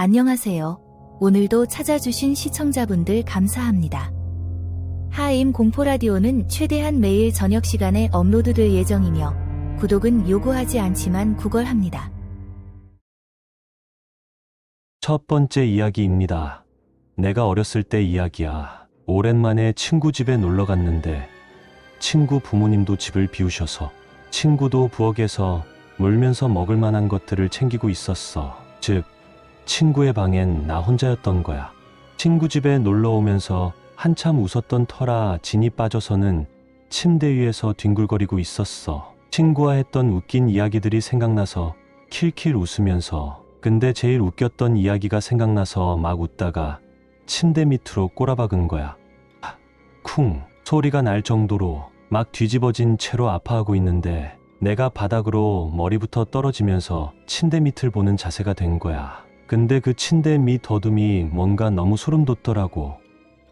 안녕하세요. 오늘도 찾아주신 시청자분들 감사합니다. 하임 공포라디오는 최대한 매일 저녁 시간에 업로드될 예정이며 구독은 요구하지 않지만 구걸합니다. 첫 번째 이야기입니다. 내가 어렸을 때 이야기야. 오랜만에 친구 집에 놀러 갔는데 친구 부모님도 집을 비우셔서 친구도 부엌에서 물면서 먹을 만한 것들을 챙기고 있었어. 즉, 친구의 방엔 나 혼자였던 거야. 친구 집에 놀러 오면서 한참 웃었던 터라 진이 빠져서는 침대 위에서 뒹굴거리고 있었어. 친구와 했던 웃긴 이야기들이 생각나서 킬킬 웃으면서 근데 제일 웃겼던 이야기가 생각나서 막 웃다가 침대 밑으로 꼬라박은 거야. 하, 쿵 소리가 날 정도로 막 뒤집어진 채로 아파하고 있는데 내가 바닥으로 머리부터 떨어지면서 침대 밑을 보는 자세가 된 거야. 근데 그 침대 밑 어둠이 뭔가 너무 소름 돋더라고.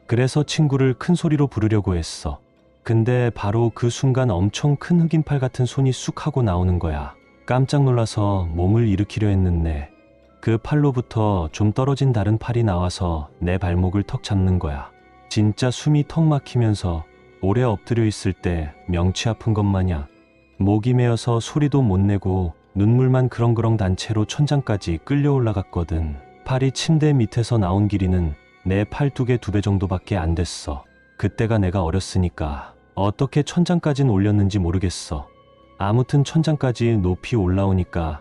그래서 친구를 큰 소리로 부르려고 했어. 근데 바로 그 순간 엄청 큰 흑인팔 같은 손이 쑥 하고 나오는 거야. 깜짝 놀라서 몸을 일으키려 했는데 그 팔로부터 좀 떨어진 다른 팔이 나와서 내 발목을 턱 잡는 거야. 진짜 숨이 턱 막히면서 오래 엎드려 있을 때 명치 아픈 것 마냥 목이 메어서 소리도 못 내고 눈물만 그렁그렁 단 채로 천장까지 끌려 올라갔거든. 팔이 침대 밑에서 나온 길이는 내 팔뚝의 두 배 정도밖에 안 됐어. 그때가 내가 어렸으니까 어떻게 천장까진 올렸는지 모르겠어. 아무튼 천장까지 높이 올라오니까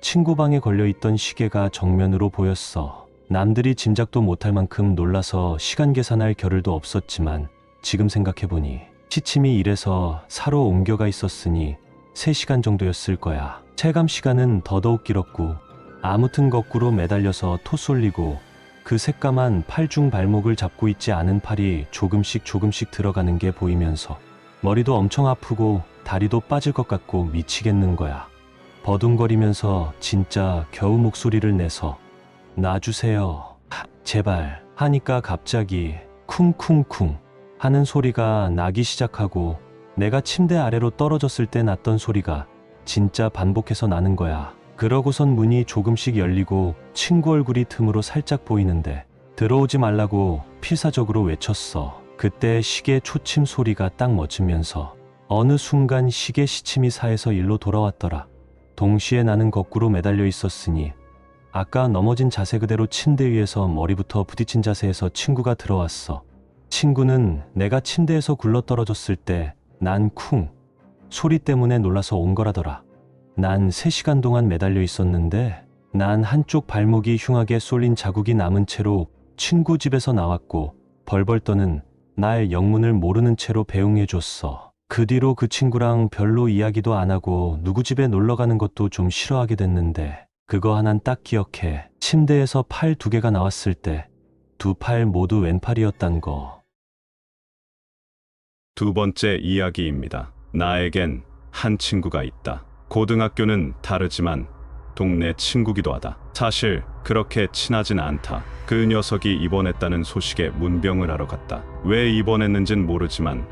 친구 방에 걸려있던 시계가 정면으로 보였어. 남들이 짐작도 못할 만큼 놀라서 시간 계산할 겨를도 없었지만 지금 생각해보니 시침이 이래서 사로 옮겨가 있었으니 3시간 정도였을 거야. 체감 시간은 더더욱 길었고 아무튼 거꾸로 매달려서 토 쏠리고 그 새까만 팔중 발목을 잡고 있지 않은 팔이 조금씩 조금씩 들어가는 게 보이면서 머리도 엄청 아프고 다리도 빠질 것 같고 미치겠는 거야. 버둥거리면서 진짜 겨우 목소리를 내서 놔주세요. 하, 제발 하니까 갑자기 쿵쿵쿵 하는 소리가 나기 시작하고 내가 침대 아래로 떨어졌을 때 났던 소리가 진짜 반복해서 나는 거야. 그러고선 문이 조금씩 열리고 친구 얼굴이 틈으로 살짝 보이는데 들어오지 말라고 필사적으로 외쳤어. 그때 시계 초침 소리가 딱 멎으면서 어느 순간 시계 시침이 사에서 일로 돌아왔더라. 동시에 나는 거꾸로 매달려 있었으니 아까 넘어진 자세 그대로 침대 위에서 머리부터 부딪힌 자세에서 친구가 들어왔어. 친구는 내가 침대에서 굴러 떨어졌을 때 난 쿵 소리 때문에 놀라서 온 거라더라. 난 3시간 동안 매달려 있었는데 난 한쪽 발목이 흉하게 쏠린 자국이 남은 채로 친구 집에서 나왔고 벌벌 떠는 나의 영문을 모르는 채로 배웅해 줬어. 그 뒤로 그 친구랑 별로 이야기도 안 하고 누구 집에 놀러 가는 것도 좀 싫어하게 됐는데 그거 하나는 딱 기억해. 침대에서 팔 두 개가 나왔을 때 두 팔 모두 왼팔이었단 거. 두 번째 이야기입니다. 나에겐 한 친구가 있다. 고등학교는 다르지만 동네 친구기도 하다. 사실 그렇게 친하진 않다. 그 녀석이 입원했다는 소식에 문병을 하러 갔다. 왜 입원했는진 모르지만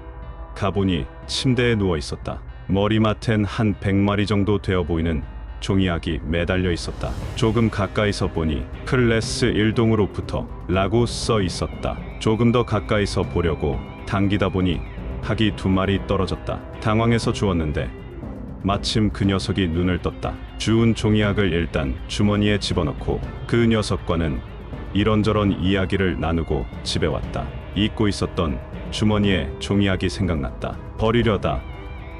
가보니 침대에 누워 있었다. 머리맡엔 한 100마리 정도 되어 보이는 종이약이 매달려 있었다. 조금 가까이서 보니 클래스 1동으로부터 라고 써 있었다. 조금 더 가까이서 보려고 당기다 보니 학이 두 마리 떨어졌다. 당황해서 주웠는데 마침 그 녀석이 눈을 떴다. 주운 종이약을 일단 주머니에 집어넣고 그 녀석과는 이런저런 이야기를 나누고 집에 왔다. 잊고 있었던 주머니에 종이약이 생각났다. 버리려다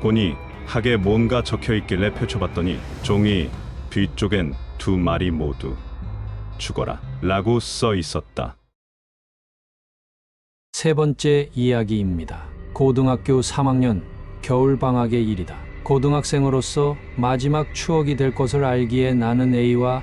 보니 학에 뭔가 적혀 있길래 펼쳐봤더니 종이 뒤쪽엔 두 마리 모두 죽어라 라고 써 있었다. 세 번째 이야기입니다. 고등학교 3학년 겨울방학의 일이다. 고등학생으로서 마지막 추억이 될 것을 알기에 나는 A와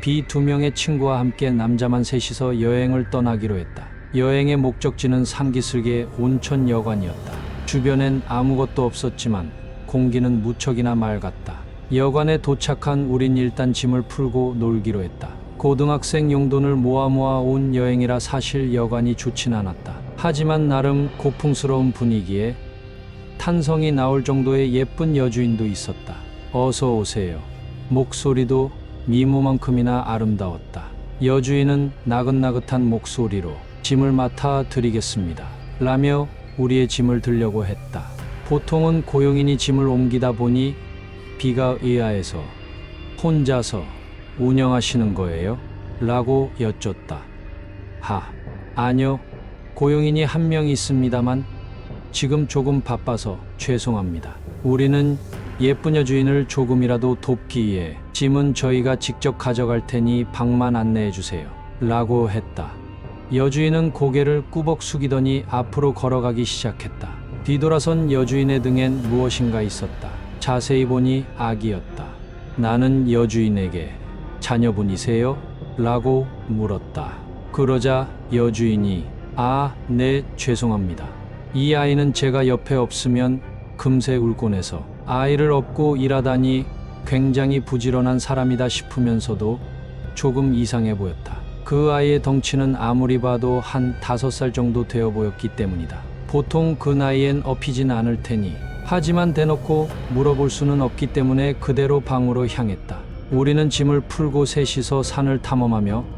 B 두 명의 친구와 함께 남자만 셋이서 여행을 떠나기로 했다. 여행의 목적지는 상기슬계 온천 여관이었다. 주변엔 아무것도 없었지만 공기는 무척이나 맑았다. 여관에 도착한 우린 일단 짐을 풀고 놀기로 했다. 고등학생 용돈을 모아 모아 온 여행이라 사실 여관이 좋진 않았다. 하지만 나름 고풍스러운 분위기에 탄성이 나올 정도의 예쁜 여주인도 있었다. 어서 오세요. 목소리도 미모만큼이나 아름다웠다. 여주인은 나긋나긋한 목소리로 짐을 맡아 드리겠습니다. 라며 우리의 짐을 들려고 했다. 보통은 고용인이 짐을 옮기다 보니 비가 의아해서 혼자서 운영하시는 거예요? 라고 여쭙다. 하, 아니요. 고용인이 한 명 있습니다만 지금 조금 바빠서 죄송합니다. 우리는 예쁜 여주인을 조금이라도 돕기 위해 짐은 저희가 직접 가져갈 테니 방만 안내해 주세요. 라고 했다. 여주인은 고개를 꾸벅 숙이더니 앞으로 걸어가기 시작했다. 뒤돌아선 여주인의 등엔 무엇인가 있었다. 자세히 보니 아기였다. 나는 여주인에게 자녀분이세요? 라고 물었다. 그러자 여주인이 아, 네, 죄송합니다. 이 아이는 제가 옆에 없으면 금세 울곤 해서 아이를 업고 일하다니 굉장히 부지런한 사람이다 싶으면서도 조금 이상해 보였다. 그 아이의 덩치는 아무리 봐도 한 다섯 살 정도 되어 보였기 때문이다. 보통 그 나이엔 업히진 않을 테니 하지만 대놓고 물어볼 수는 없기 때문에 그대로 방으로 향했다. 우리는 짐을 풀고 셋이서 산을 탐험하며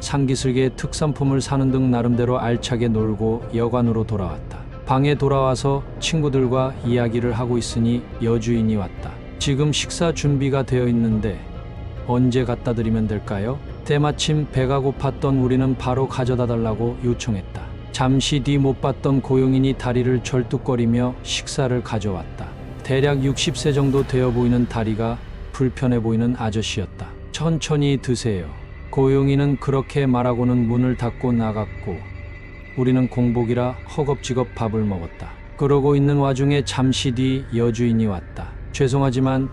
상기슬개 특산품을 사는 등 나름대로 알차게 놀고 여관으로 돌아왔다. 방에 돌아와서 친구들과 이야기를 하고 있으니 여주인이 왔다. 지금 식사 준비가 되어 있는데 언제 갖다 드리면 될까요? 때마침 배가 고팠던 우리는 바로 가져다 달라고 요청했다. 잠시 뒤 못 봤던 고용인이 다리를 절뚝거리며 식사를 가져왔다. 대략 60세 정도 되어 보이는 다리가 불편해 보이는 아저씨였다. 천천히 드세요. 고용인은 그렇게 말하고는 문을 닫고 나갔고 우리는 공복이라 허겁지겁 밥을 먹었다. 그러고 있는 와중에 잠시 뒤 여주인이 왔다. 죄송하지만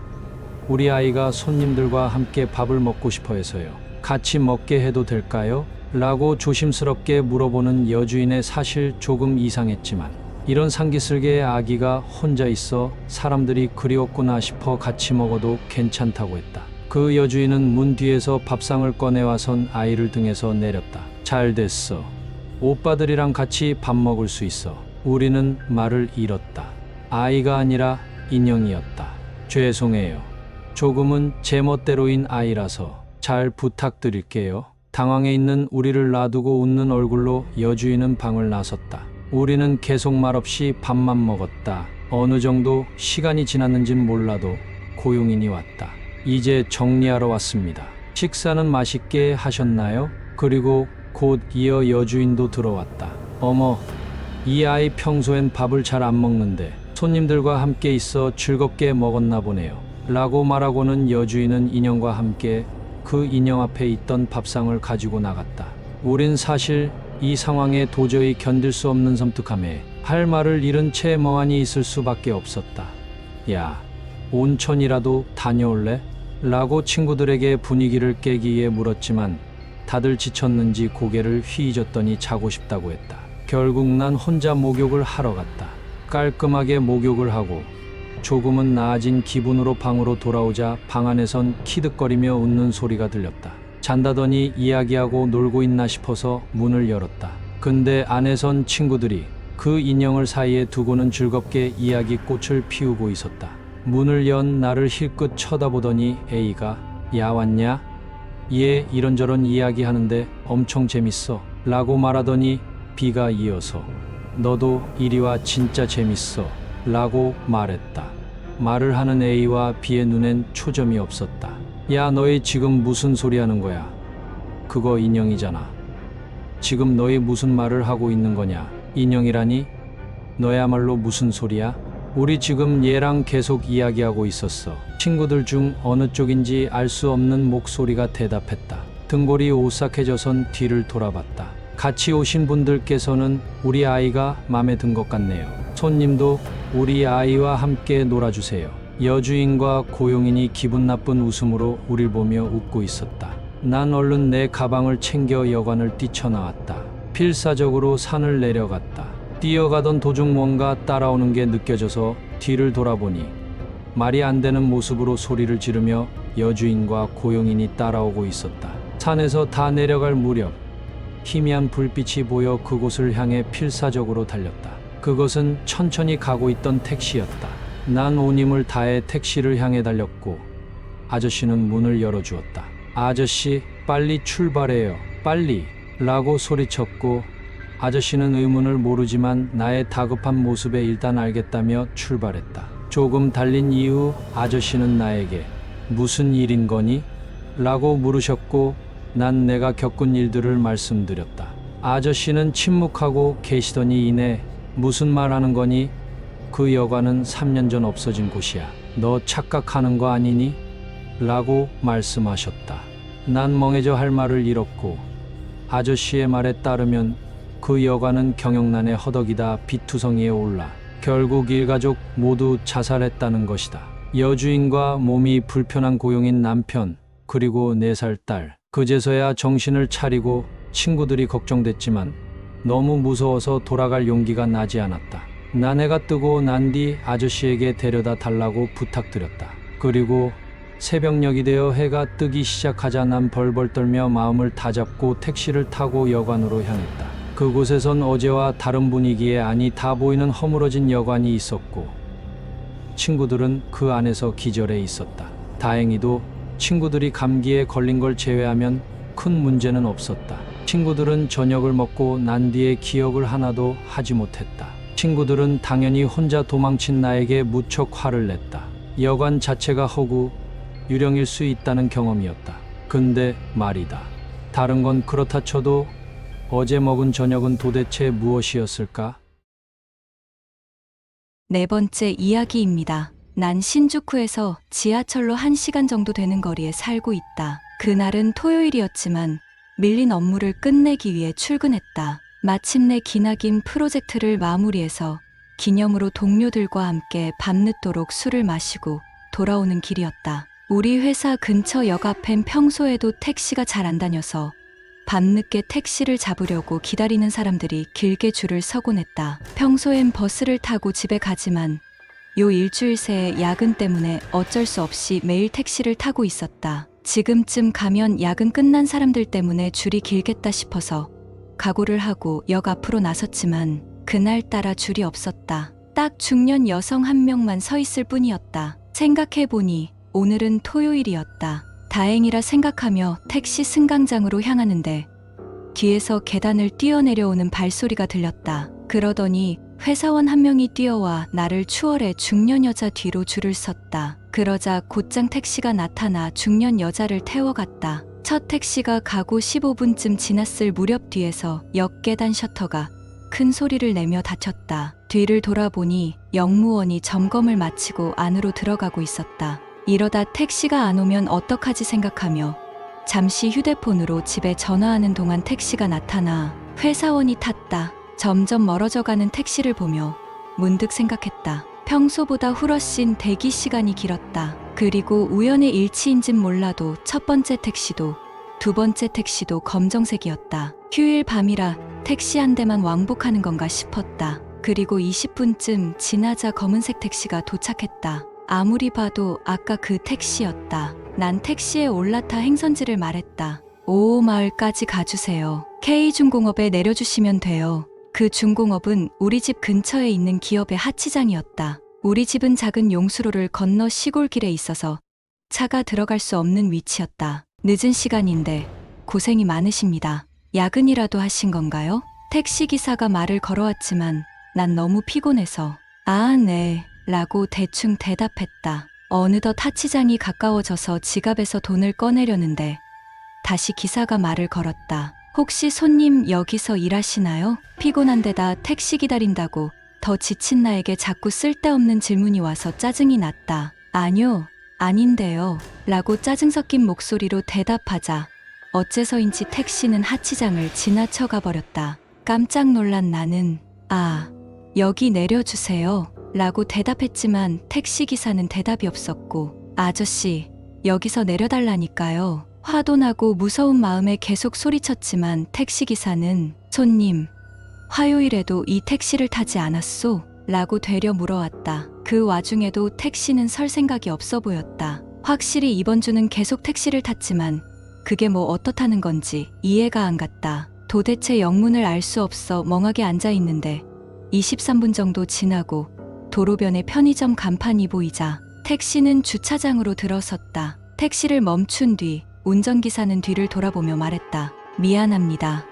우리 아이가 손님들과 함께 밥을 먹고 싶어 해서요. 같이 먹게 해도 될까요? 라고 조심스럽게 물어보는 여주인의 사실 조금 이상했지만 이런 상기슬개의 아기가 혼자 있어 사람들이 그리웠구나 싶어 같이 먹어도 괜찮다고 했다. 그 여주인은 문 뒤에서 밥상을 꺼내와선 아이를 등에서 내렸다. 잘 됐어. 오빠들이랑 같이 밥 먹을 수 있어. 우리는 말을 잃었다. 아이가 아니라 인형이었다. 죄송해요. 조금은 제멋대로인 아이라서 잘 부탁드릴게요. 당황해 있는 우리를 놔두고 웃는 얼굴로 여주인은 방을 나섰다. 우리는 계속 말없이 밥만 먹었다. 어느 정도 시간이 지났는진 몰라도 고용인이 왔다. 이제 정리하러 왔습니다. 식사는 맛있게 하셨나요? 그리고 곧 이어 여주인도 들어왔다. 어머, 이 아이 평소엔 밥을 잘 안 먹는데 손님들과 함께 있어 즐겁게 먹었나 보네요. 라고 말하고는 여주인은 인형과 함께 그 인형 앞에 있던 밥상을 가지고 나갔다. 우린 사실 이 상황에 도저히 견딜 수 없는 섬뜩함에 할 말을 잃은 채 멍하니 있을 수밖에 없었다. 야, 온천이라도 다녀올래? 라고 친구들에게 분위기를 깨기 위해 물었지만 다들 지쳤는지 고개를 휘저더니 자고 싶다고 했다. 결국 난 혼자 목욕을 하러 갔다. 깔끔하게 목욕을 하고 조금은 나아진 기분으로 방으로 돌아오자 방 안에선 키득거리며 웃는 소리가 들렸다. 잔다더니 이야기하고 놀고 있나 싶어서 문을 열었다. 근데 안에선 친구들이 그 인형을 사이에 두고는 즐겁게 이야기 꽃을 피우고 있었다. 문을 연 나를 힐끗 쳐다보더니 A가 야 왔냐? 얘 이런저런 이야기하는데 엄청 재밌어 라고 말하더니 B가 이어서 너도 이리 와 진짜 재밌어 라고 말했다. 말을 하는 A와 B의 눈엔 초점이 없었다. 야 너희 지금 무슨 소리 하는 거야? 그거 인형이잖아. 지금 너희 무슨 말을 하고 있는 거냐? 인형이라니? 너야말로 무슨 소리야? 우리 지금 얘랑 계속 이야기하고 있었어. 친구들 중 어느 쪽인지 알 수 없는 목소리가 대답했다. 등골이 오싹해져선 뒤를 돌아봤다. 같이 오신 분들께서는 우리 아이가 맘에 든 것 같네요. 손님도 우리 아이와 함께 놀아주세요. 여주인과 고용인이 기분 나쁜 웃음으로 우릴 보며 웃고 있었다. 난 얼른 내 가방을 챙겨 여관을 뛰쳐나왔다. 필사적으로 산을 내려갔다. 뛰어가던 도중 뭔가 따라오는 게 느껴져서 뒤를 돌아보니 말이 안 되는 모습으로 소리를 지르며 여주인과 고용인이 따라오고 있었다. 산에서 다 내려갈 무렵 희미한 불빛이 보여 그곳을 향해 필사적으로 달렸다. 그것은 천천히 가고 있던 택시였다. 난 온 힘을 다해 택시를 향해 달렸고 아저씨는 문을 열어주었다. 아저씨, 빨리 출발해요. 빨리. 라고 소리쳤고 아저씨는 의문을 모르지만 나의 다급한 모습에 일단 알겠다며 출발했다. 조금 달린 이후 아저씨는 나에게 무슨 일인 거니? 라고 물으셨고 난 내가 겪은 일들을 말씀드렸다. 아저씨는 침묵하고 계시더니 이내 무슨 말 하는 거니? 그 여관은 3년 전 없어진 곳이야. 너 착각하는 거 아니니? 라고 말씀하셨다. 난 멍해져 할 말을 잃었고 아저씨의 말에 따르면 그 여관은 경영난의 허덕이다 비투성이에 올라 결국 일가족 모두 자살했다는 것이다. 여주인과 몸이 불편한 고용인 남편 그리고 네살딸 그제서야 정신을 차리고 친구들이 걱정됐지만 너무 무서워서 돌아갈 용기가 나지 않았다. 난 해가 뜨고 난 뒤 아저씨에게 데려다 달라고 부탁드렸다. 그리고 새벽녘이 되어 해가 뜨기 시작하자 난 벌벌 떨며 마음을 다잡고 택시를 타고 여관으로 향했다. 그곳에선 어제와 다른 분위기에 아니 다 보이는 허물어진 여관이 있었고 친구들은 그 안에서 기절해 있었다. 다행히도 친구들이 감기에 걸린 걸 제외하면 큰 문제는 없었다. 친구들은 저녁을 먹고 난 뒤에 기억을 하나도 하지 못했다. 친구들은 당연히 혼자 도망친 나에게 무척 화를 냈다. 여관 자체가 허구, 유령일 수 있다는 경험이었다. 근데 말이다. 다른 건 그렇다 쳐도 어제 먹은 저녁은 도대체 무엇이었을까? 네 번째 이야기입니다. 난 신주쿠에서 지하철로 1시간 정도 되는 거리에 살고 있다. 그날은 토요일이었지만 밀린 업무를 끝내기 위해 출근했다. 마침내 기나긴 프로젝트를 마무리해서 기념으로 동료들과 함께 밤늦도록 술을 마시고 돌아오는 길이었다. 우리 회사 근처 역 앞엔 평소에도 택시가 잘 안 다녀서 밤늦게 택시를 잡으려고 기다리는 사람들이 길게 줄을 서곤 했다. 평소엔 버스를 타고 집에 가지만 요 일주일 새에 야근 때문에 어쩔 수 없이 매일 택시를 타고 있었다. 지금쯤 가면 야근 끝난 사람들 때문에 줄이 길겠다 싶어서 각오를 하고 역 앞으로 나섰지만 그날따라 줄이 없었다. 딱 중년 여성 한 명만 서 있을 뿐이었다. 생각해보니 오늘은 토요일이었다. 다행이라 생각하며 택시 승강장으로 향하는데 뒤에서 계단을 뛰어내려오는 발소리가 들렸다. 그러더니 회사원 한 명이 뛰어와 나를 추월해 중년 여자 뒤로 줄을 섰다. 그러자 곧장 택시가 나타나 중년 여자를 태워갔다. 첫 택시가 가고 15분쯤 지났을 무렵 뒤에서 역 계단 셔터가 큰 소리를 내며 닫혔다. 뒤를 돌아보니 영무원이 점검을 마치고 안으로 들어가고 있었다. 이러다 택시가 안 오면 어떡하지 생각하며 잠시 휴대폰으로 집에 전화하는 동안 택시가 나타나 회사원이 탔다. 점점 멀어져 가는 택시를 보며 문득 생각했다. 평소보다 후러씬 대기 시간이 길었다. 그리고 우연의 일치인진 몰라도 첫 번째 택시도 두 번째 택시도 검정색이었다. 휴일 밤이라 택시 한 대만 왕복하는 건가 싶었다. 그리고 20분쯤 지나자 검은색 택시가 도착했다. 아무리 봐도 아까 그 택시였다. 난 택시에 올라타 행선지를 말했다. 오호 마을까지 가주세요. K중공업에 내려주시면 돼요. 그 중공업은 우리 집 근처에 있는 기업의 하치장이었다. 우리 집은 작은 용수로를 건너 시골길에 있어서 차가 들어갈 수 없는 위치였다. 늦은 시간인데 고생이 많으십니다. 야근이라도 하신 건가요? 택시기사가 말을 걸어왔지만 난 너무 피곤해서 아, 네. 라고 대충 대답했다. 어느덧 하치장이 가까워져서 지갑에서 돈을 꺼내려는데 다시 기사가 말을 걸었다. 혹시 손님 여기서 일하시나요? 피곤한 데다 택시 기다린다고 더 지친 나에게 자꾸 쓸데없는 질문이 와서 짜증이 났다. 아니요, 아닌데요. 라고 짜증 섞인 목소리로 대답하자 어째서인지 택시는 하치장을 지나쳐 가버렸다. 깜짝 놀란 나는 아, 여기 내려주세요. 라고 대답했지만 택시기사는 대답이 없었고 아저씨, 여기서 내려달라니까요. 화도 나고 무서운 마음에 계속 소리쳤지만 택시기사는 손님, 화요일에도 이 택시를 타지 않았소? 라고 되려 물어왔다. 그 와중에도 택시는 설 생각이 없어 보였다. 확실히 이번 주는 계속 택시를 탔지만 그게 뭐 어떻다는 건지 이해가 안 갔다. 도대체 영문을 알 수 없어 멍하게 앉아 있는데 23분 정도 지나고 도로변에 편의점 간판이 보이자 택시는 주차장으로 들어섰다. 택시를 멈춘 뒤 운전기사는 뒤를 돌아보며 말했다. 미안합니다.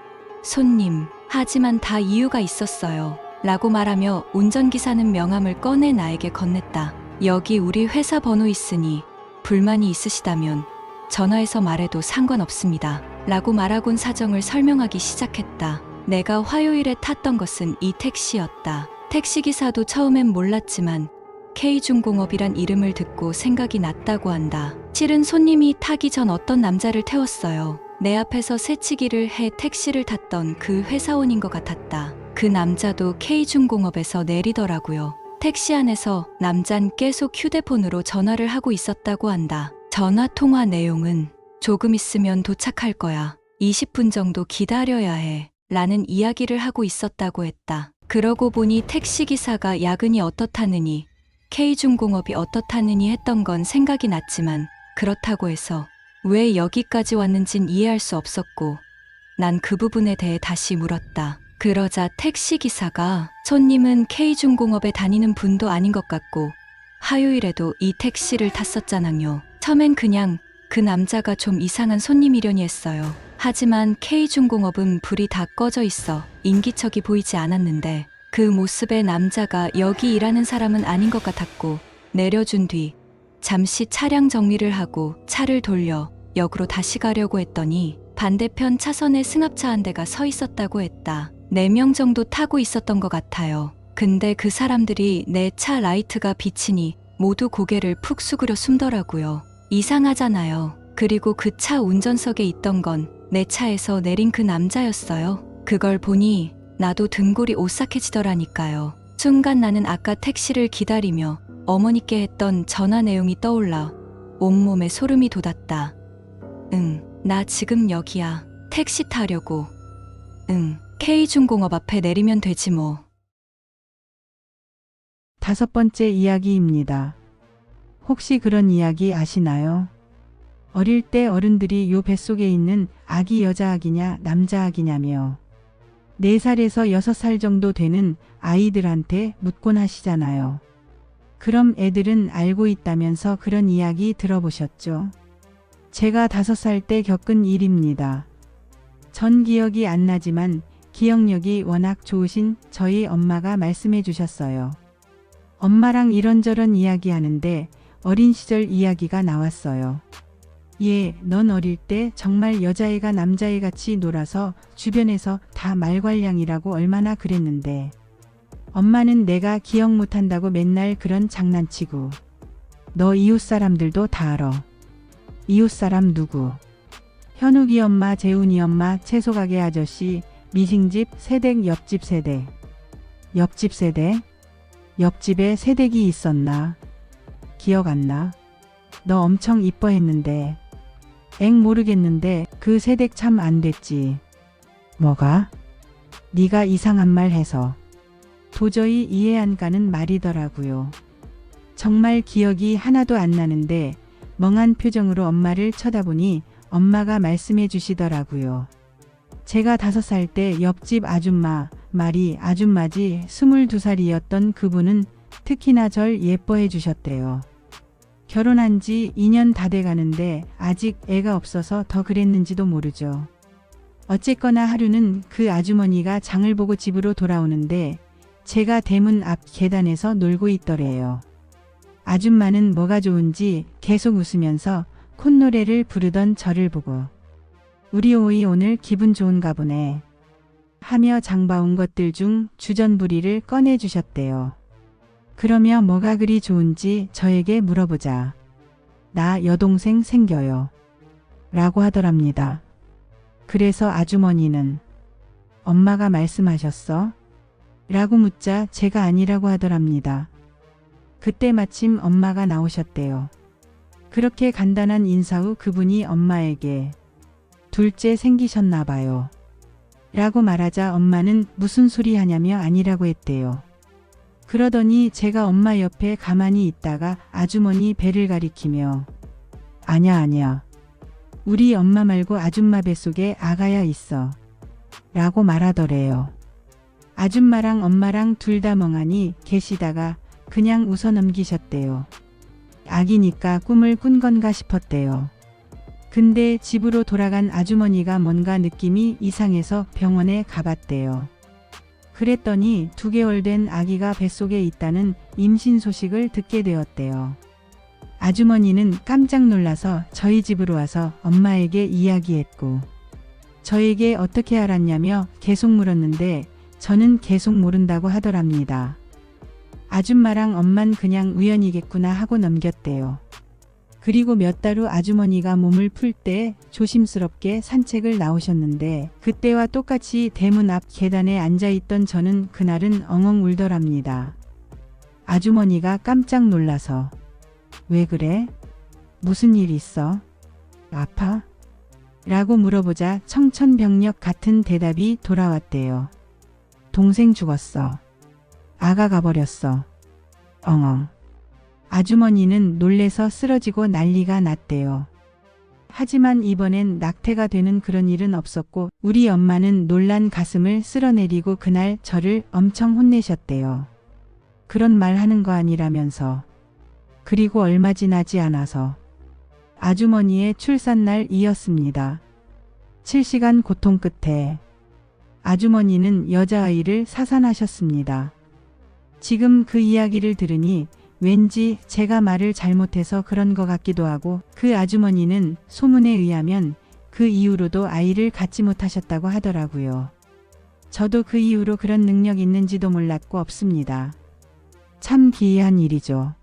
손님, 하지만 다 이유가 있었어요. 라고 말하며 운전기사는 명함을 꺼내 나에게 건넸다. 여기 우리 회사 번호 있으니 불만이 있으시다면 전화해서 말해도 상관없습니다. 라고 말하곤 사정을 설명하기 시작했다. 내가 화요일에 탔던 것은 이 택시였다. 택시기사도 처음엔 몰랐지만 K중공업이란 이름을 듣고 생각이 났다고 한다. 실은 손님이 타기 전 어떤 남자를 태웠어요. 내 앞에서 새치기를 해 택시를 탔던 그 회사원인 것 같았다. 그 남자도 K중공업에서 내리더라고요. 택시 안에서 남잔 계속 휴대폰으로 전화를 하고 있었다고 한다. 전화 통화 내용은 조금 있으면 도착할 거야. 20분 정도 기다려야 해. 라는 이야기를 하고 있었다고 했다. 그러고 보니 택시기사가 야근이 어떻다느니 K중공업이 어떻다느니 했던 건 생각이 났지만 그렇다고 해서 왜 여기까지 왔는진 이해할 수 없었고 난 그 부분에 대해 다시 물었다. 그러자 택시기사가 손님은 K중공업에 다니는 분도 아닌 것 같고 화요일에도 이 택시를 탔었잖아요. 처음엔 그냥 그 남자가 좀 이상한 손님이려니 했어요. 하지만 K중공업은 불이 다 꺼져 있어 인기척이 보이지 않았는데 그 모습의 남자가 여기 일하는 사람은 아닌 것 같았고 내려준 뒤 잠시 차량 정리를 하고 차를 돌려 역으로 다시 가려고 했더니 반대편 차선에 승합차 한 대가 서 있었다고 했다. 4명 정도 타고 있었던 것 같아요. 근데 그 사람들이 내 차 라이트가 비치니 모두 고개를 푹 숙으려 숨더라고요. 이상하잖아요. 그리고 그 차 운전석에 있던 건 내 차에서 내린 그 남자였어요. 그걸 보니 나도 등골이 오싹해지더라니까요. 순간 나는 아까 택시를 기다리며 어머니께 했던 전화 내용이 떠올라 온몸에 소름이 돋았다. 응, 나 지금 여기야. 택시 타려고. 응, K중공업 앞에 내리면 되지 뭐. 다섯 번째 이야기입니다. 혹시 그런 이야기 아시나요? 어릴 때 어른들이 요 뱃속에 있는 아기 여자 아기냐 남자 아기냐며 4살에서 6살 정도 되는 아이들한테 묻곤 하시잖아요. 그럼 애들은 알고 있다면서 그런 이야기 들어보셨죠? 제가 5살 때 겪은 일입니다. 전 기억이 안 나지만 기억력이 워낙 좋으신 저희 엄마가 말씀해 주셨어요. 엄마랑 이런저런 이야기하는데 어린 시절 이야기가 나왔어요. 예, 넌 어릴 때 정말 여자애가 남자애 같이 놀아서 주변에서 다 말괄량이라고 얼마나 그랬는데. 엄마는 내가 기억 못한다고 맨날 그런 장난치고. 너 이웃 사람들도 다 알아. 이웃 사람 누구? 현욱이 엄마, 재훈이 엄마, 채소가게 아저씨, 미싱집, 세댁, 옆집 세대. 옆집 세대? 옆집에 새댁이 있었나? 기억 안 나? 너 엄청 이뻐했는데. 엥 모르겠는데 그 새댁 참 안 됐지. 뭐가? 네가 이상한 말 해서. 도저히 이해 안 가는 말이더라고요. 정말 기억이 하나도 안 나는데 멍한 표정으로 엄마를 쳐다보니 엄마가 말씀해 주시더라고요. 제가 다섯 살 때 옆집 아줌마, 말이 아줌마지 22살이었던 그분은 특히나 절 예뻐해 주셨대요. 결혼한 지 2년 다 돼 가는데 아직 애가 없어서 더 그랬는지도 모르죠. 어쨌거나 하루는 그 아주머니가 장을 보고 집으로 돌아오는데 제가 대문 앞 계단에서 놀고 있더래요. 아줌마는 뭐가 좋은지 계속 웃으면서 콧노래를 부르던 저를 보고 우리 오이 오늘 기분 좋은가 보네. 하며 장봐온 것들 중 주전부리를 꺼내 주셨대요. 그러며 뭐가 그리 좋은지 저에게 물어보자. 나 여동생 생겨요. 라고 하더랍니다. 그래서 아주머니는 엄마가 말씀하셨어? 라고 묻자 제가 아니라고 하더랍니다. 그때 마침 엄마가 나오셨대요. 그렇게 간단한 인사 후 그분이 엄마에게 둘째 생기셨나 봐요. 라고 말하자 엄마는 무슨 소리 하냐며 아니라고 했대요. 그러더니 제가 엄마 옆에 가만히 있다가 아주머니 배를 가리키며 아냐 아냐 우리 엄마 말고 아줌마 뱃속에 아가야 있어 라고 말하더래요. 아줌마랑 엄마랑 둘 다 멍하니 계시다가 그냥 웃어 넘기셨대요. 아기니까 꿈을 꾼 건가 싶었대요. 근데 집으로 돌아간 아주머니가 뭔가 느낌이 이상해서 병원에 가봤대요. 그랬더니 두 개월 된 아기가 뱃속에 있다는 임신 소식을 듣게 되었대요. 아주머니는 깜짝 놀라서 저희 집으로 와서 엄마에게 이야기했고, 저에게 어떻게 알았냐며 계속 물었는데 저는 계속 모른다고 하더랍니다. 아줌마랑 엄만 그냥 우연이겠구나 하고 넘겼대요. 그리고 몇 달 후 아주머니가 몸을 풀 때 조심스럽게 산책을 나오셨는데 그때와 똑같이 대문 앞 계단에 앉아있던 저는 그날은 엉엉 울더랍니다. 아주머니가 깜짝 놀라서 왜 그래? 무슨 일 있어? 아파? 라고 물어보자 청천벽력 같은 대답이 돌아왔대요. 동생 죽었어. 아가 가버렸어. 엉엉. 아주머니는 놀래서 쓰러지고 난리가 났대요. 하지만 이번엔 낙태가 되는 그런 일은 없었고 우리 엄마는 놀란 가슴을 쓸어내리고 그날 저를 엄청 혼내셨대요. 그런 말 하는 거 아니라면서. 그리고 얼마 지나지 않아서 아주머니의 출산날 이었습니다. 7시간 고통 끝에 아주머니는 여자아이를 사산하셨습니다. 지금 그 이야기를 들으니 왠지 제가 말을 잘못해서 그런 것 같기도 하고 그 아주머니는 소문에 의하면 그 이후로도 아이를 갖지 못하셨다고 하더라고요. 저도 그 이후로 그런 능력 있는지도 몰랐고 없습니다. 참 기이한 일이죠.